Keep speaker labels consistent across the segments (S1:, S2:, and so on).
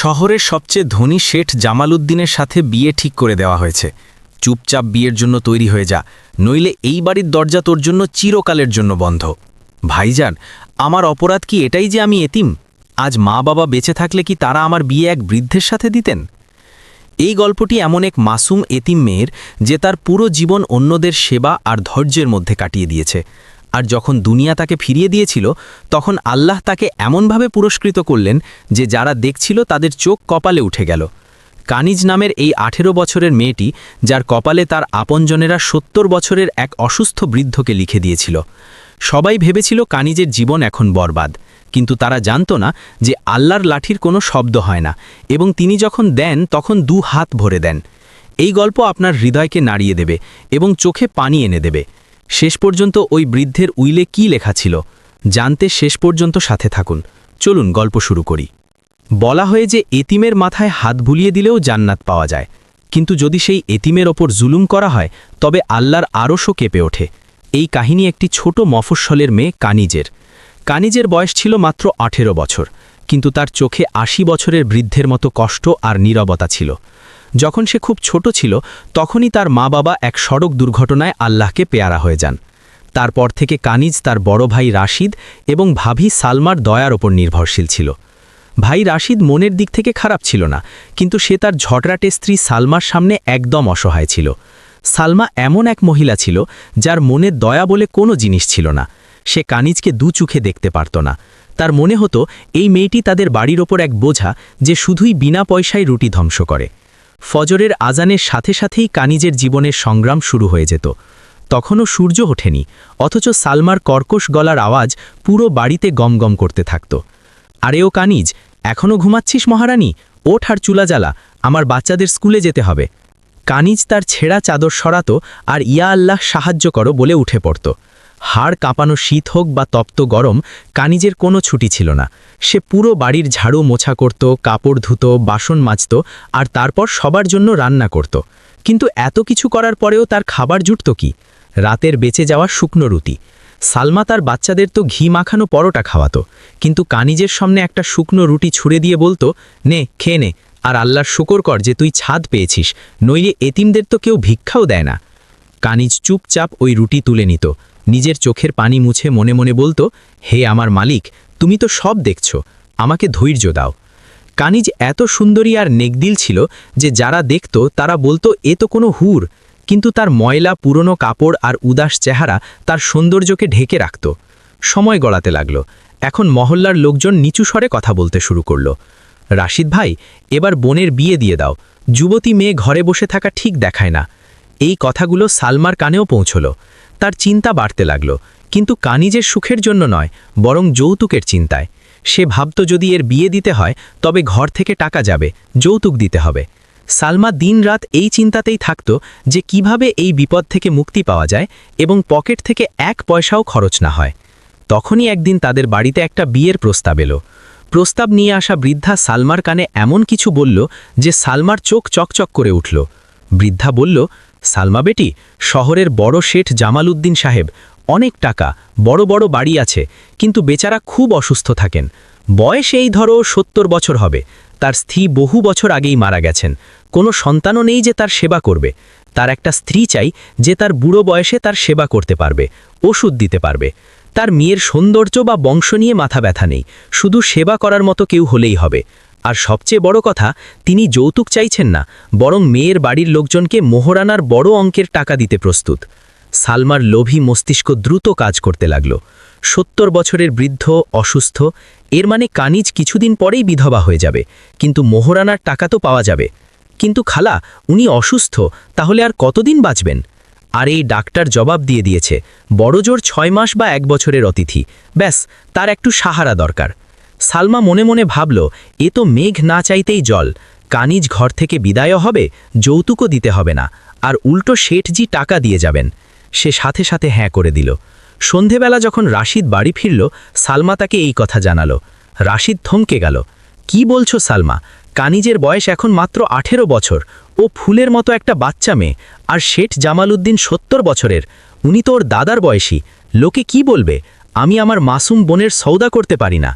S1: শহরের সবচেয়ে ধনী শেঠ জামাল উদ্দিনের সাথে বিয়ে ঠিক করে দেওয়া হয়েছে। চুপচাপ বিয়ের জন্য তৈরি হয়ে যা, নইলে এই বাড়ির দরজা তোর জন্য চিরকালের জন্য বন্ধ। ভাইজান, আমার অপরাধ কি এটাই যে আমি এতিম? আজ মা বাবা বেঁচে থাকলে কি তারা আমার বিয়ে এক বৃদ্ধের সাথে দিতেন? এই গল্পটি এমন এক মাসুম এতিম মেয়ের, যে তার পুরো জীবন অন্যদের সেবা আর ধৈর্যের মধ্যে কাটিয়ে দিয়েছে। আর যখন দুনিয়া তাকে ফিরিয়ে দিয়েছিল, তখন আল্লাহ তাকে এমনভাবে পুরস্কৃত করলেন যে যারা দেখছিল তাদের চোখ কপালে উঠে গেল। কানিজ নামের এই আঠেরো বছরের মেয়েটি, যার কপালে তার আপনজনেরা সত্তর বছরের এক অসুস্থ বৃদ্ধকে লিখে দিয়েছিল। সবাই ভেবেছিল কানিজের জীবন এখন বরবাদ, কিন্তু তারা জানত না যে আল্লাহর লাঠির কোনো শব্দ হয় না এবং তিনি যখন দেন, তখন দু হাত ভরে দেন। এই গল্প আপনার হৃদয়কে নাড়িয়ে দেবে এবং চোখে পানি এনে দেবে। শেষ পর্যন্ত ওই বৃদ্ধের উইলে কি লেখা ছিল? জানতে শেষ পর্যন্ত সাথে থাকুন। চলুন গল্প শুরু করি। বলা হয়ে যে এতিমের মাথায় হাত বুলিয়ে দিলেও জান্নাত পাওয়া যায়। কিন্তু যদি সেই এতিমের ওপর জুলুম করা হয়, তবে আল্লাহর আরশও কেঁপে ওঠে। এই কাহিনী একটি ছোট মফস্বলের মেয়ে কানিজের। কানিজের বয়স ছিল মাত্র আঠেরো বছর, কিন্তু তার চোখে আশি বছরের বৃদ্ধের মতো কষ্ট আর নীরবতা ছিল। যখন সে খুব ছোট ছিল, তখনই তার মা বাবা এক সড়ক দুর্ঘটনায় আল্লাহকে পেয়ারা হয়ে যান। তারপর থেকে কানিজ তার বড় ভাই রাশিদ এবং ভাবি সালমার দয়ার ওপর নির্ভরশীল ছিল। ভাই রাশিদ মনের দিক থেকে খারাপ ছিল না, কিন্তু সে তার ঝগড়াটে স্ত্রী সালমার সামনে একদম অসহায় ছিল। সালমা এমন এক মহিলা ছিল, যার মনে দয়া বলে কোনো জিনিস ছিল না। সে কানিজকে দু চোখে দেখতে পারত না। তার মনে হতো, এই মেয়েটি তাদের বাড়ির ওপর এক বোঝা যে শুধুই বিনা পয়সায় রুটি ধ্বংস করে। ফজরের আজানের সাথে সাথেই কানিজের জীবনের সংগ্রাম শুরু হয়ে যেত। তখনও সূর্য ওঠেনি, অথচ সালমার কর্কশ গলার আওয়াজ পুরো বাড়িতে গমগম করতে থাকত। আরে ও কানিজ এখনও ঘুমাচ্ছিস মহারানী? ওঠ আর চুলা জ্বালা আমার বাচ্চাদের স্কুলে যেতে হবে। কানিজ তার ছেঁড়া চাদর সরাতো আর ইয়া আল্লাহ সাহায্য করো বলে উঠে পড়ত। হাড় কাঁপানো শীত হোক বা তপ্ত গরম, কানিজের কোনো ছুটি ছিল না। সে পুরো বাড়ির ঝাড়ু মোছা করত, কাপড় ধুত, বাসন মাজত আর তারপর সবার জন্য রান্না করত। কিন্তু এত কিছু করার পরেও তার খাবার জুটত কি? রাতের বেঁচে যাওয়া শুকনো রুটি। সালমা তার বাচ্চাদের তো ঘি মাখানো পরোটা খাওয়াতো। কিন্তু কানিজের সামনে একটা শুকনো রুটি ছুঁড়ে দিয়ে বলতো, নে, খেয়ে নে। আর আল্লাহর শুকর কর যে তুই ছাদ পেয়েছিস। নইলে এতিমদের তো কেউ ভিক্ষাও দেয় না। কানিজ চুপচাপ ওই রুটি তুলে নিত। নিজের চোখের পানি মুছে মনে মনে বলতো, হে আমার মালিক, তুমি তো সব দেখছ, আমাকে ধৈর্য দাও। কানিজ এত সুন্দরী আর নেকদিল ছিল যে যারা দেখত, তারা বলতো, এ তো কোনো হুর। কিন্তু তার ময়লা, পুরনো কাপড় আর উদাস চেহারা তার সৌন্দর্যকে ঢেকে রাখত। সময় গড়াতে লাগল। এখন মহল্লার লোকজন নিচু স্বরে কথা বলতে শুরু করল। রাশিদ ভাই, এবার বোনের বিয়ে দিয়ে দাও। যুবতী মেয়ে ঘরে বসে থাকা ঠিক দেখায় না। এই কথাগুলো সালমার কানেও পৌঁছল। তার চিন্তা বাড়তে লাগল, কিন্তু কানিজের সুখের জন্য নয়, বরং যৌতুকের চিন্তায়। সে ভাবত যদি এর বিয়ে দিতে হয়, তবে ঘর থেকে টাকা যাবে, যৌতুক দিতে হবে। সালমা দিনরাত এই চিন্তাতেই থাকত যে কীভাবে এই বিপদ থেকে মুক্তি পাওয়া যায় এবং পকেট থেকে এক পয়সাও খরচ না হয়। তখনই একদিন তাদের বাড়িতে একটা বিয়ের প্রস্তাব এলো। প্রস্তাব নিয়ে আসা বৃদ্ধা সালমার কানে এমন কিছু বলল যে সালমার চোখ চকচক করে উঠল। বৃদ্ধা বলল সালমা বেটি, শহরের বড় শেঠ জামাল উদ্দিন সাহেব, অনেক টাকা, বড় বড় বাড়ি আছে, কিন্তু বেচারা খুব অসুস্থ থাকেন। বয়স এই ধরো সত্তর বছর হবে, তার স্ত্রী বহু বছর আগেই মারা গেছেন। কোনো সন্তানও নেই যে তার সেবা করবে। তার একটা স্ত্রী চাই যে তার বুড়ো বয়সে তার সেবা করতে পারবে, ওষুধ দিতে পারবে। তার মেয়ের সৌন্দর্য বা বংশ নিয়ে মাথা ব্যথা নেই, শুধু সেবা করার মতো কেউ হলেই হবে। আর সবচেয়ে বড় কথা, তিনি যৌতুক চাইছেন না, বরং মেয়ের বাড়ির লোকজনকে মোহরানার বড় অঙ্কের টাকা দিতে প্রস্তুত। সালমার লোভী মস্তিষ্ক দ্রুত কাজ করতে লাগল। সত্তর বছরের বৃদ্ধ, অসুস্থ, এর মানে কানিজ কিছুদিন পরেই বিধবা হয়ে যাবে, কিন্তু মোহরানার টাকা তো পাওয়া যাবে। কিন্তু খালা, উনি অসুস্থ, তাহলে আর কতদিন বাঁচবেন? আর এই ডাক্তার জবাব দিয়ে দিয়েছে, বড়জোর ছয় মাস বা এক বছরের অতিথি, ব্যাস, তার একটু সাহারা দরকার। সালমা মনে মনে ভাবল, এ তো মেঘ না চাইতেই জল। কানিজ ঘর থেকে বিদায়ও হবে, যৌতুকও দিতে হবে না, আর উল্টো শেঠজি টাকা দিয়ে যাবেন। সে সাথে সাথে হ্যাঁ করে দিল। সন্ধেবেলা যখন রাশিদ বাড়ি ফিরল, সালমা তাকে এই কথা জানালো। রাশিদ থমকে গেল, কি বলছো সালমা? কানিজের বয়স এখন মাত্র আঠেরো বছর। ও ফুলের মতো একটা বাচ্চা মেয়ে, আর শেঠ জামাল উদ্দিন সত্তর বছরের। উনি তো ওর দাদার বয়সী। লোকে কি বলবে? আমি আমার মাসুম বোনের সৌদা করতে পারি না।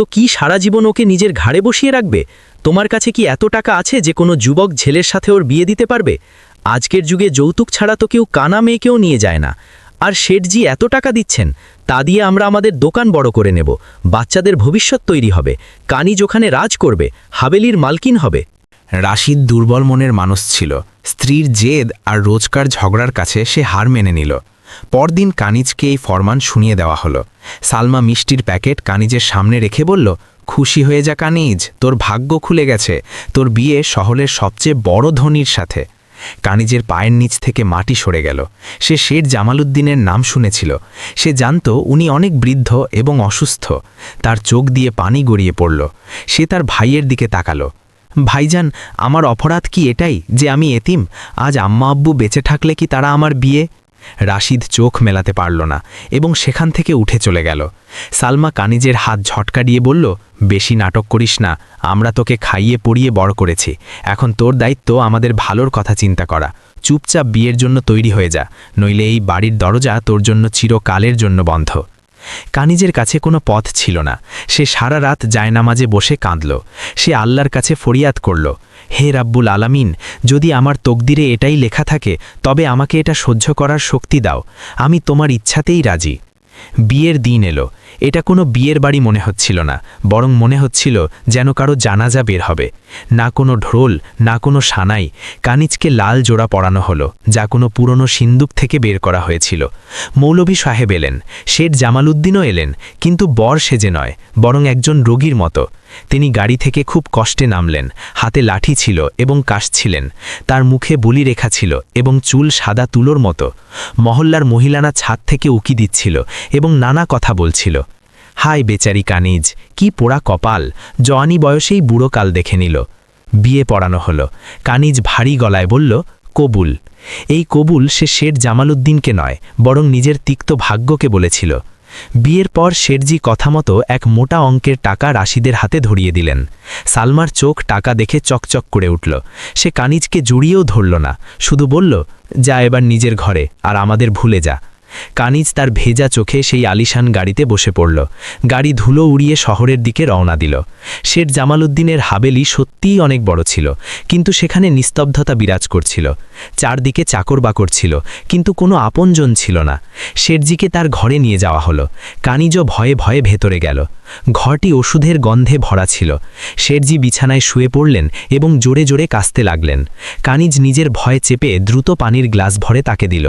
S1: তো কি সারা জীবন ওকে নিজের ঘাড়ে বসিয়ে রাখবে?
S2: তোমার কাছে কি এত টাকা আছে যে কোনো যুবক ছেলের সাথে ওর বিয়ে দিতে পারবে? আজকের যুগে যৌতুক ছাড়া তো কেউ কানা মেয়েকেও নিয়ে যায় না। আর শেঠজি এত টাকা দিচ্ছেন, তা দিয়ে আমরা আমাদের দোকান বড় করে নেব। বাচ্চাদের ভবিষ্যৎ তৈরি হবে। কানিজ ওখানে রাজ করবে, হাবেলির মালকিন হবে।
S1: রাশিদ দুর্বল মনের মানুষ ছিল। স্ত্রীর জেদ আর রোজকার ঝগড়ার কাছে সে হার মেনে নিল। পরদিন কানিজকে এই ফরমান শুনিয়ে দেওয়া হলো। সালমা মিষ্টির প্যাকেট কানিজের সামনে রেখে বলল, খুশি হয়ে যা কানিজ, তোর ভাগ্য খুলে গেছে, তোর বিয়ে শহরের সবচেয়ে বড় ধনির সাথে। কানিজের পায়ের নিচ থেকে মাটি সরে গেল। সে শেঠ জামালউদ্দিনের নাম শুনেছিল। সে জানত উনি অনেক বৃদ্ধ এবং অসুস্থ। তার চোখ দিয়ে পানি গড়িয়ে পড়ল। সে তার ভাইয়ের দিকে তাকালো। ভাইজান, আমার অপরাধ কি এটাই যে আমি এতিম? আজ আম্মা আব্বু বেঁচে থাকলে কি তারা আমার বিয়ে? রাশিদ চোখ মেলাতে পারল না এবং সেখান থেকে উঠে চলে গেল। সালমা কানিজের হাত ঝটকা দিয়ে বলল, বেশি নাটক করিস না, আমরা তোকে খাইয়ে পড়িয়ে বড় করেছি। এখন তোর দায়িত্ব আমাদের ভালোর কথা চিন্তা করা। চুপচাপ বিয়ের জন্য তৈরি হয়ে যা, নইলে এই বাড়ির দরজা তোর জন্য চিরকালের জন্য বন্ধ কানিজের কাছে কোনো পথ ছিল না। সে সারা রাত জায়নামাজে বসে কাঁদল। সে আল্লাহর কাছে ফরিয়াদ করল। হে রাব্বুল আলামিন, যদি আমার তকদিরে এটাই লেখা থাকে, তবে আমাকে এটা সহ্য করার শক্তি দাও, আমি তোমার ইচ্ছাতেই রাজি। বিয়ের দিন এলো, এটা কোনো বিয়ের বাড়ি মনে হচ্ছিল না, বরং মনে হচ্ছিল যেন কারও জানাজা বের হবে, না কোনো ঢোল, না কোনো সানাই, কানিজকে লাল জোড়া পরানো হলো, যা কোনো পুরনো সিন্দুক থেকে বের করা হয়েছিল। মৌলভী সাহেব এলেন, শেঠ জামালউদ্দিনও এলেন, কিন্তু বর সেজে নয়, বরং একজন রোগীর মতো। তিনি গাড়ি থেকে খুব কষ্টে নামলেন, হাতে লাঠি ছিল এবং কাশছিলেন তার মুখে বলি রেখা ছিল এবং চুল সাদা তুলোর মতো। মহল্লার মহিলানা ছাদ থেকে উকি দিচ্ছিল এবং নানা কথা বলছিল। হাই বেচারি কানিজ, কি পোড়া কপাল, জওয়ানি বয়সেই বুড়ো কাল দেখে নিল। বিয়ে পড়ানো হলো। কানিজ ভারী গলায় বলল, কবুল। এই কবুল সে শেঠ জামালউদ্দিনকে নয়, বরং নিজের তিক্ত ভাগ্যকে বলেছিল। বিয়ের পর শেরজি কথামতো এক মোটা অঙ্কের টাকা রাশিদের হাতে ধরিয়ে দিলেন। সালমার চোখ টাকা দেখে চকচক করে উঠল। সে কানিজকে জুড়িয়েও ধরল না, শুধু বলল, যা এবার নিজের ঘরে, আর আমাদের ভুলে যা। কানিজ তার ভেজা চোখে সেই আলিশান গাড়িতে বসে পড়ল। গাড়ি ধুলো উড়িয়ে শহরের দিকে রওনা দিল। শেঠ জামালউদ্দিনের হাবেলি সত্যিই অনেক বড় ছিল, কিন্তু সেখানে নিস্তব্ধতা বিরাজ করছিল। চারদিকে চাকর বাকর ছিল, কিন্তু কোনো আপনজন ছিল না। শেঠজিকে তার ঘরে নিয়ে যাওয়া হলো। কানিজও ভয়ে ভয়ে ভেতরে গেল। ঘরটি ওষুধের গন্ধে ভরা ছিল। শেরজি বিছানায় শুয়ে পড়লেন এবং জোরে জোরে কাস্তে লাগলেন। কানিজ নিজের ভয়ে চেপে দ্রুত পানির গ্লাস ভরে তাকে দিল।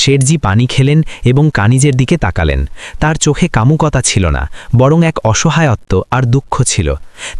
S1: শেরজি পানি খেলেন এবং কানিজের দিকে তাকালেন। তার চোখে কামুকতা ছিল না, বরং এক অসহায়ত্ব আর দুঃখ ছিল।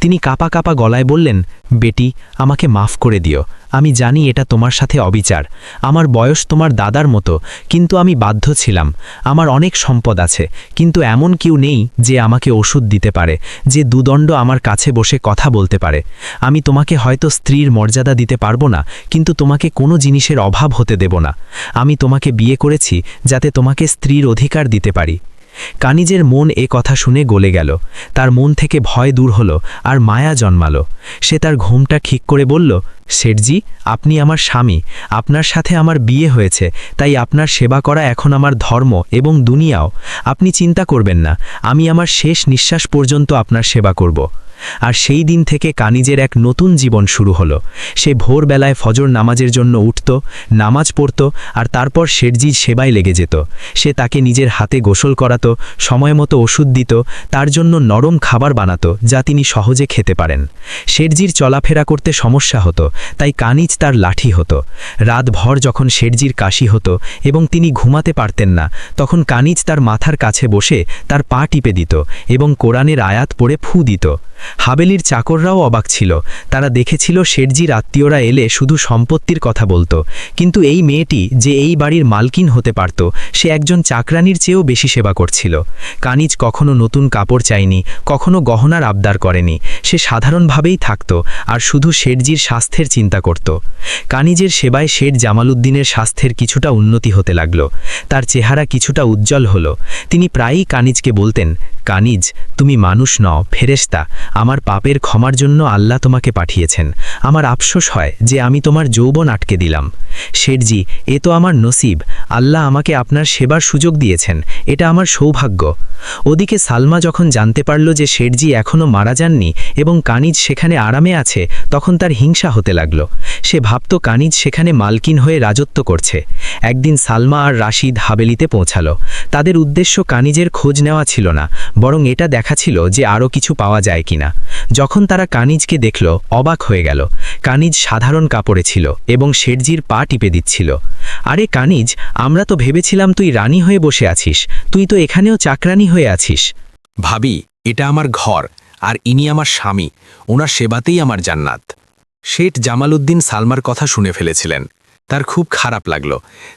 S1: তিনি কাপা কাপা গলায় বললেন বেটি, আমাকে মাফ করে দিও। আমি জানি এটা তোমার সাথে অবিচার। আমার বয়স তোমার দাদার মতো, কিন্তু আমি বাধ্য ছিলাম। আমার অনেক সম্পদ আছে, কিন্তু এমন কেউ নেই যে আমাকে ওষুধ দিতে পারে, যে দুদণ্ড আমার কাছে বসে কথা বলতে পারে। আমি তোমাকে হয়তো স্ত্রীর মর্যাদা দিতে পারব না, কিন্তু তোমাকে কোনো জিনিসের অভাব হতে দেব না। আমি তোমাকে বিয়ে করেছি যাতে তোমাকে স্ত্রীর অধিকার দিতে পারি। কানিজের মন এ কথা শুনে গলে গেল। তার মন থেকে ভয় দূর হলো আর মায়া জন্মালো। সে তার ঘুমটা ঠিক করে বলল, শেঠজি, আপনি আমার স্বামী। আপনার সাথে আমার বিয়ে হয়েছে, তাই আপনার সেবা করা এখন আমার ধর্ম এবং দুনিয়াও। আপনি চিন্তা করবেন না, আমি আমার শেষ নিঃশ্বাস পর্যন্ত আপনার সেবা করব। আর সেই দিন থেকে কানিজের এক নতুন জীবন শুরু হলো। সে ভোরবেলায় ফজর নামাজের জন্য উঠত, নামাজ পড়ত আর তারপর শেরজির সেবায় লেগে যেত। সে তাকে নিজের হাতে গোসল করাত, সময় মতো ওষুধ দিত, তার জন্য নরম খাবার বানাত, যা তিনি সহজে খেতে পারেন। শেরজির চলাফেরা করতে সমস্যা হতো, তাই কানিজ তার লাঠি হতো। রাতভর যখন শেরজির কাশি হতো এবং তিনি ঘুমাতে পারতেন না, তখন কানিজ তার মাথার কাছে বসে তার পা টিপে দিত এবং কোরআনের আয়াত পড়ে ফু দিত। হাবেলির চাকররাও অবাক ছিল। তারা দেখেছিল শেরজির আত্মীয়রা এলে শুধু সম্পত্তির কথা বলতো। কিন্তু এই মেয়েটি যে এই বাড়ির মালকিন হতে পারত, সে একজন চাকরানির চেয়েও বেশি সেবা করছিল। কানিজ কখনো নতুন কাপড় চায়নি, কখনো গহনার আবদার করেনি। সে সাধারণভাবেই থাকত আর শুধু শেরজির স্বাস্থ্যের চিন্তা করত। কানিজের সেবায় শেঠ জামালউদ্দিনের স্বাস্থ্যের কিছুটা উন্নতি হতে লাগল। তার চেহারা কিছুটা উজ্জ্বল হল। তিনি প্রায়ই কানিজকে বলতেন, কানিজ, তুমি মানুষ নও ফেরেস্তা
S2: আমার পাপের ক্ষমার জন্য আল্লাহ তোমাকে পাঠিয়েছেন। আমার আফসোস হয় যে আমি তোমার যৌবন আটকে দিলাম। শেঠজি এ তো আমার নসিব। আল্লাহ আমাকে আপনার সেবার সুযোগ দিয়েছেন, এটা আমার সৌভাগ্য। ওদিকে সালমা যখন জানতে পারল যে শেঠজি এখনও মারা যাননি এবং কানিজ সেখানে আরামে আছে, তখন তার হিংসা হতে লাগল। সে ভাবত কানিজ সেখানে মালকিন হয়ে রাজত্ব করছে। একদিন সালমা আর রাশিদ হাবেলিতে পৌঁছালো। তাদের উদ্দেশ্য কানিজের খোঁজ নেওয়া ছিল না, বরং এটা দেখা ছিল যে আরও কিছু পাওয়া যায় কিনা। যখন তারা কানিজকে দেখল, অবাক হয়ে গেল। কানিজ সাধারণ কাপড়ে ছিল এবং শেঠজির পা টিপে দিচ্ছিল। আরে কানিজ, আমরা তো ভেবেছিলাম তুই রানী হয়ে বসে আছিস। তুই তো এখানেও চাকরানি হয়ে আছিস।
S1: ভাবি, এটা আমার ঘর, আর ইনি আমার স্বামী। ওনার সেবাতেই আমার জান্নাত। শেঠ জামালউদ্দিন সালমার কথা শুনে ফেলেছিলেন। তার খুব খারাপ লাগল।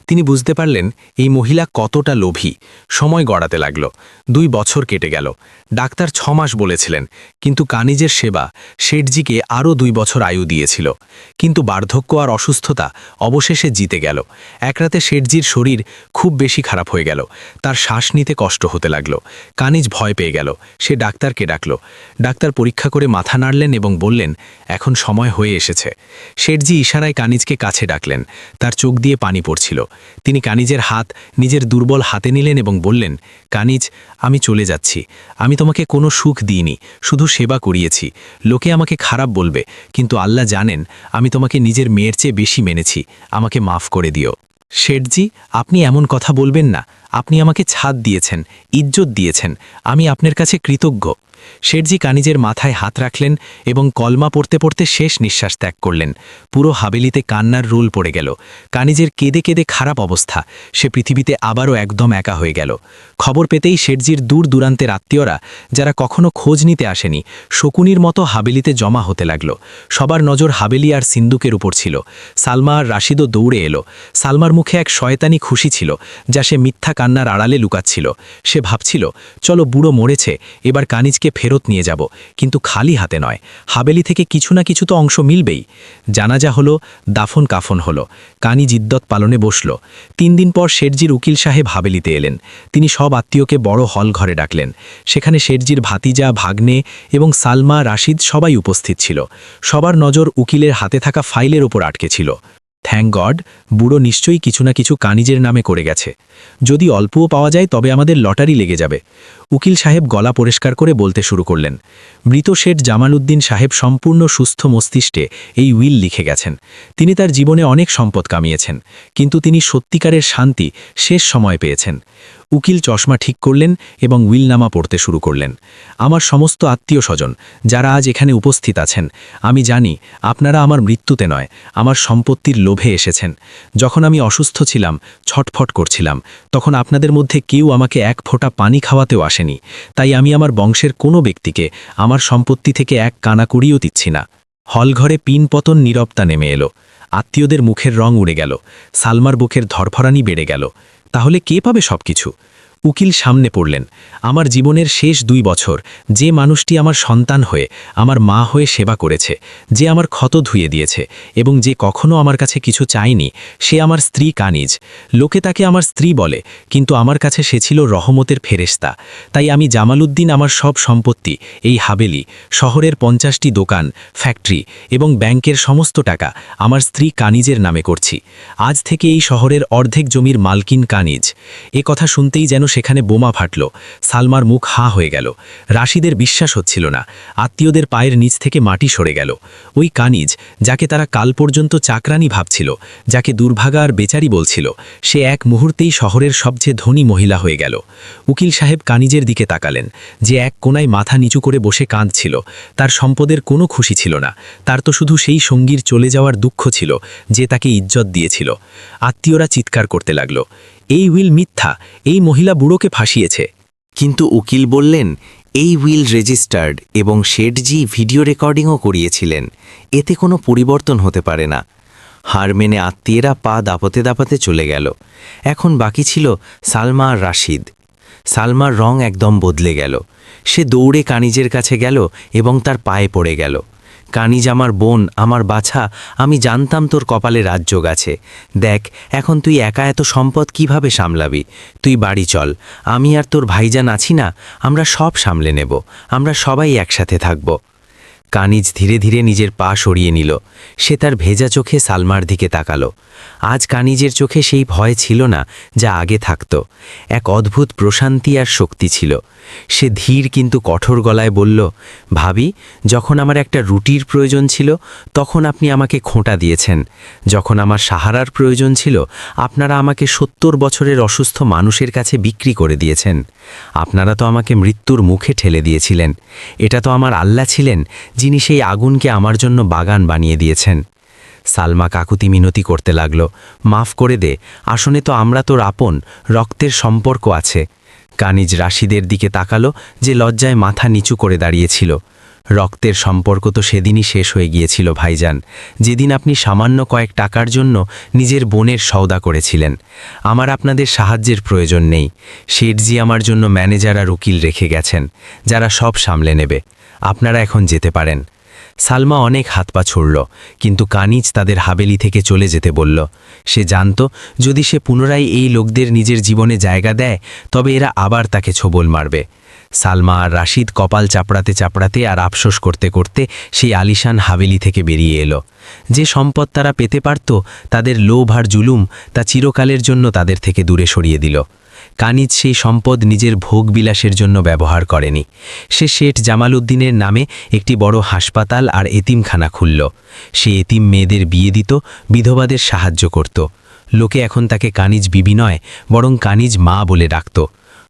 S1: তিনি বুঝতে পারলেন এই মহিলা কতটা লোভী। সময় গড়াতে লাগল। দুই বছর কেটে গেল। ডাক্তার ছ মাস বলেছিলেন, কিন্তু কানিজের সেবা শেঠজিকে আরও দুই বছর আয়ু দিয়েছিল। কিন্তু বার্ধক্য আর অসুস্থতা অবশেষে জিতে গেল। এক রাতে শেঠজির শরীর খুব বেশি খারাপ হয়ে গেল। তার শ্বাস নিতে কষ্ট হতে লাগল। কানিজ ভয় পেয়ে গেল। সে ডাক্তারকে ডাকল। ডাক্তার পরীক্ষা করে মাথা নাড়লেন এবং বললেন, এখন সময় হয়ে এসেছে। শেঠজি ইশারায় কানিজকে কাছে ডাকলেন। তার চোখ দিয়ে পানি পড়ছিল। তিনি কানিজের হাত নিজের দুর্বল হাতে নিলেন এবং বললেন, কানিজ, আমি চলে যাচ্ছি। আমি তোমাকে কোনো সুখ দিইনি, শুধু সেবা করিয়েছি। লোকে আমাকে খারাপ বলবে, কিন্তু আল্লাহ জানেন, আমি তোমাকে নিজের মেয়ের চেয়ে বেশি মেনেছি। আমাকে মাফ করে দিও। শেঠজি, আপনি এমন কথা বলবেন না। আপনি আমাকে ছাদ দিয়েছেন, ইজ্জত দিয়েছেন। আমি আপনার কাছে কৃতজ্ঞ। শেঠজি কানিজের মাথায় হাত রাখলেন এবং কলমা পড়তে পড়তে শেষ নিঃশ্বাস ত্যাগ করলেন। পুরো হাবেলিতে কান্নার রুল পড়ে গেল। কানিজের কেঁদে কেঁদে খারাপ অবস্থা। সে পৃথিবীতে আবারও একদম একা হয়ে গেল। খবর পেতেই শেঠজির দূর দূরান্তের আত্মীয়রা, যারা কখনো খোঁজ নিতে আসেনি, শকুনির মতো হাবেলিতে জমা হতে লাগল। সবার নজর হাবেলি আর সিন্দুকের উপর ছিল। সালমা আর রাশিদও দৌড়ে এলো। সালমার মুখে এক শয়তানি খুশি ছিল, যা সে মিথ্যা কান্নার আড়ালে লুকাচ্ছিল। সে ভাবছিল, চলো বুড়ো মরেছে, এবার কানিজকে ফেরত নিয়ে যাব, কিন্তু খালি হাতে নয়। হাবেলি থেকে কিছু না কিছু তো অংশ মিলবেই। জানাজা হলো, দাফন কাফন হলো। কানি জিদ্দত পালনে বসল। তিন দিন পর শেঠজির উকিল সাহেব হাবেলিতে এলেন। তিনি সব আত্মীয়কে বড় হল ঘরে ডাকলেন। সেখানে শেঠজির ভাতিজা, ভাগ্নে এবং সালমা, রাশিদ সবাই উপস্থিত ছিল। সবার নজর উকিলের হাতে থাকা ফাইলের ওপর আটকে ছিল। থ্যাংক গড বুড়ো নিশ্চয়ই কিছু না কিছু কানিজের নামে করে গেছে। যদি অল্পও পাওয়া যায়, তবে আমাদের লটারি লেগে যাবে। উকিল সাহেব গলা পরিষ্কার করে বলতে শুরু করলেন। মৃত শেঠ জামালউদ্দিন সাহেব সম্পূর্ণ সুস্থ মস্তিষ্কে এই উইল লিখে গেছেন। তিনি তার জীবনে অনেক সম্পদ কামিয়েছেন, কিন্তু তিনি সত্যিকারের শান্তি শেষ সময় পেয়েছেন। উকিল চশমা ঠিক করলেন এবং উইলনামা পড়তে শুরু করলেন। আমার সমস্ত আত্মীয় স্বজন যারা আজ এখানে উপস্থিত আছেন, আমি জানি আপনারা আমার মৃত্যুতে নয়, আমার সম্পত্তির লোভে এসেছেন। যখন আমি অসুস্থ ছিলাম, ছটফট করছিলাম, তখন আপনাদের মধ্যে কেউ আমাকে এক ফোঁটা পানি খাওয়াতেও আসেনি। তাই আমি আমার বংশের কোনো ব্যক্তিকে আমার সম্পত্তি থেকে এক কানা দিচ্ছি না। হলঘরে পিনপতন নীরবতা নেমে এলো। আত্মীয়দের মুখের রং উড়ে গেল। সালমার বুকের ধরফরানি বেড়ে গেল। তাহলে কে পাবে সবকিছু? উকিল সামনে পড়লেন, আমার জীবনের শেষ দুই বছর, যে মানুষটি আমার সন্তান হয়ে, আমার মা হয়ে সেবা করেছে, যে আমার ক্ষত ধুয়ে দিয়েছে, এবং যে কখনো আমার কাছে কিছু চায়নি, সে আমার স্ত্রী কানিজ। লোকে তাকে আমার স্ত্রী বলে, কিন্তু আমার কাছে সে ছিল রহমতের ফেরেস্তা তাই আমি জামালউদ্দিন আমার সব সম্পত্তি, এই হাবেলি, শহরের পঞ্চাশটি দোকান, ফ্যাক্টরি এবং ব্যাংকের সমস্ত টাকা, আমার স্ত্রী কানিজের নামে করছি। আজ থেকে এই শহরের অর্ধেক জমির মালকিন কানিজ। এ কথা শুনতেই যেন সেখানে বোমা ফাটল। সালমার মুখ হা হয়ে গেল। রাশিদের বিশ্বাস হচ্ছিল না। আত্মীয়দের পায়ের নিচ থেকে মাটি সরে গেল। ওই কানিজ, যাকে তারা কাল পর্যন্ত চাকরানি ভাবছিল, যাকে দুর্ভাগা আর বেচারি বলছিল, সে এক মুহূর্তেই শহরের সবচেয়ে ধনী মহিলা হয়ে গেল। উকিল সাহেব কানিজের দিকে তাকালেন। যে এক কোনায় মাথা নিচু করে বসে কাঁদছিল, তার সম্পদের কোনো খুশি ছিল না। তার তো শুধু সেই সঙ্গীর চলে যাওয়ার দুঃখ ছিল, যে তাকে ইজ্জত দিয়েছিল। আত্মীয়রা চিৎকার করতে লাগল। এই উইল মিথ্যা, এই মহিলা বুড়োকে ফাঁসিয়েছে।
S3: কিন্তু উকিল বললেন, এই উইল রেজিস্টার্ড এবং শেঠজি ভিডিও রেকর্ডিংও করিয়েছিলেন। এতে কোনো পরিবর্তন হতে পারে না। হার মেনে আত্মীয়রা পা দাপতে দাপাতে চলে গেল। এখন বাকি ছিল সালমা আর রাশিদ। সালমার রং একদম বদলে গেল। সে দৌড়ে কানিজের কাছে গেল এবং তার পায়ে পড়ে গেল। কানিজ আমার বোন, আমার বাছা, আমি জানতাম তোর কপালে রাজযোগ আছে। দেখ, এখন তুই একা এত সম্পদ কীভাবে সামলাবি? তুই বাড়ি চল, আমি আর তোর ভাইজান আছি না, আমরা সব সামলে নেব, আমরা সবাই একসাথে থাকব। কানিজ ধীরে ধীরে নিজের পা সরিয়ে নিল, সে তার ভেজা চোখে সালমার দিকে তাকালো। আজ কানিজের চোখে সেই ভয় ছিল না যা আগে থাকত। এক অদ্ভুত প্রশান্তি আর শক্তি ছিল। সে ধীর কিন্তু কঠোর গলায় বলল, ভাবি, যখন আমার একটা রুটির প্রয়োজন ছিল, তখন আপনি আমাকে খোঁটা দিয়েছেন। যখন আমার সাহারার প্রয়োজন ছিল, আপনারা আমাকে সত্তর বছরের অসুস্থ মানুষের কাছে বিক্রি করে দিয়েছেন। আপনারা তো আমাকে মৃত্যুর মুখে ঠেলে দিয়েছিলেন। এটা তো আমার আল্লাহ ছিলেন, যিনি সেই আগুনকে আমার জন্য বাগান বানিয়ে দিয়েছেন। সালমা কাকুতি মিনতি করতে লাগল। মাফ করে দে, আসনে তো আমরা তোর আপন, রক্তের সম্পর্ক আছে। কানিজ রাশিদের দিকে তাকালো, যে লজ্জায় মাথা নিচু করে দাঁড়িয়েছিল। রক্তের সম্পর্ক তো সেদিনই শেষ হয়ে গিয়েছিল, ভাইজান। যেদিন আপনি সামান্য কয়েক টাকার জন্য নিজের বোনের সওদা করেছিলেন। আমার আপনাদের সাহায্যের প্রয়োজন নেই। শেঠজি আমার জন্য ম্যানেজার আর উকিল রেখে গেছেন, যারা সব সামলে নেবে। আপনারা এখন যেতে পারেন। সালমা অনেক হাত পা ছুড়ল, কিন্তু কানিজ তাদের হাবেলি থেকে চলে যেতে বলল, সে জানত, যদি সে পুনরায় এই লোকদের নিজের জীবনে জায়গা দেয়, তবে এরা আবার তাকে ছোবল মারবে। সালমা আর রাশিদ কপাল চাপড়াতে চাপড়াতে আর আফসোস করতে করতে সেই আলিশান হাবেলি থেকে বেরিয়ে এলো। যে সম্পদ তারা পেতে পারত, তাদের লোভ আর জুলুম তা চিরকালের জন্য তাদের থেকে দূরে সরিয়ে দিল। কানিজ সেই সম্পদ নিজের ভোগ বিলাসের জন্য ব্যবহার করেনি। সে শেঠ জামাল উদ্দিনের নামে একটি বড় হাসপাতাল আর এতিমখানা খুলল। সে এতিম মেয়েদের বিয়ে দিত, বিধবাদের সাহায্য করত। লোকে এখন তাকে কানিজ বিবি নয়, বরং কানিজ মা বলে ডাকত।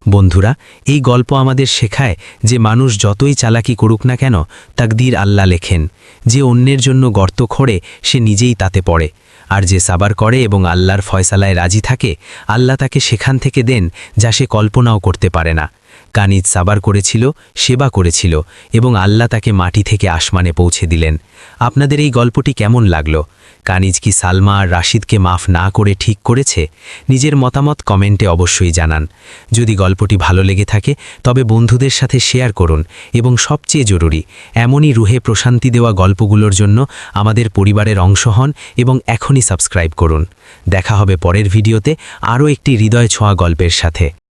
S3: বন্ধুরা, এই গল্প আমাদের শেখায় যে মানুষ যতই চালাকি করুক না কেন, তাকদির আল্লাহ লেখেন, যে অন্যের জন্য গর্ত খোঁড়ে, সে নিজেই তাতে পড়ে। আর যে সাবার করে এবং আল্লাহর ফয়সালায় রাজি থাকে, আল্লাহ তাকে সেখান থেকে দেন যা সে কল্পনাও করতে পারে না। কানিজ সাবার করেছিল, সেবা করেছিল এবং আল্লাহ তাকে মাটি থেকে আসমানে পৌঁছে দিলেন। আপনাদের এই গল্পটি কেমন লাগল? কানিজ কি সালমা আর রাশিদকে মাফ না করে ঠিক করেছে? নিজের মতামত কমেন্টে অবশ্যই জানান। যদি গল্পটি ভালো লেগে থাকে, তবে বন্ধুদের সাথে শেয়ার করুন এবং সবচেয়ে জরুরি, এমনই রুহে প্রশান্তি দেওয়া গল্পগুলোর জন্য আমাদের পরিবারের অংশ হন এবং এখনই সাবস্ক্রাইব করুন। দেখা হবে পরের ভিডিওতে আরও একটি হৃদয় ছোঁয়া গল্পের সাথে।